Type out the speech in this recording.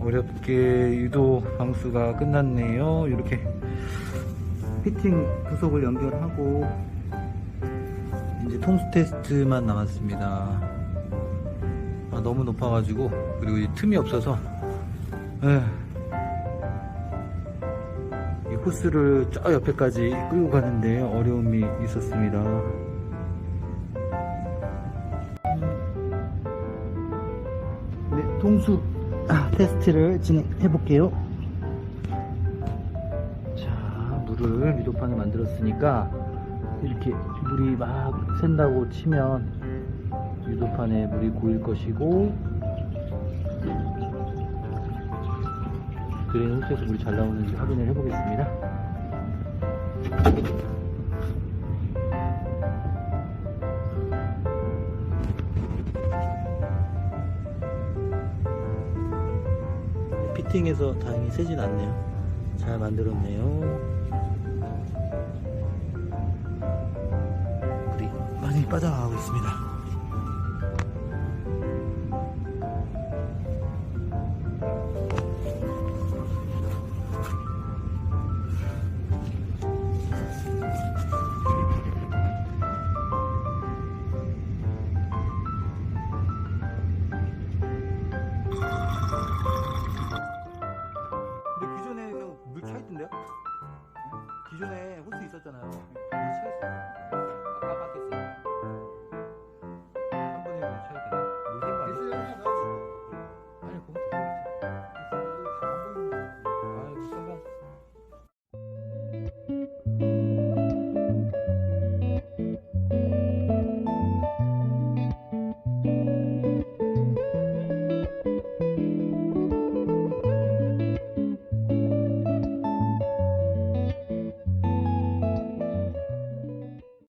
어렵게 유도 방수가 끝났네요. 이렇게 피팅 부속을 연결하고 이제 통수 테스트만 남았습니다. 아, 너무 높아가지고 그리고 이 틈이 없어서 에, 이 호스를 저 옆에까지 끌고 가는데 어려움이 있었습니다. 네, 통수 아, 테스트를 진행해 볼게요. 자, 물을 미도판을 만들었으니까 이렇게 물이 막 샌다고 치면 유도판에 물이 고일 것이고 그레인 호스에서 물이 잘 나오는지 확인을 해보겠습니다. 피팅해서 다행히 새진 않네요. 잘 만들었네요. 물이 많이 빠져나가고 있습니다. जो है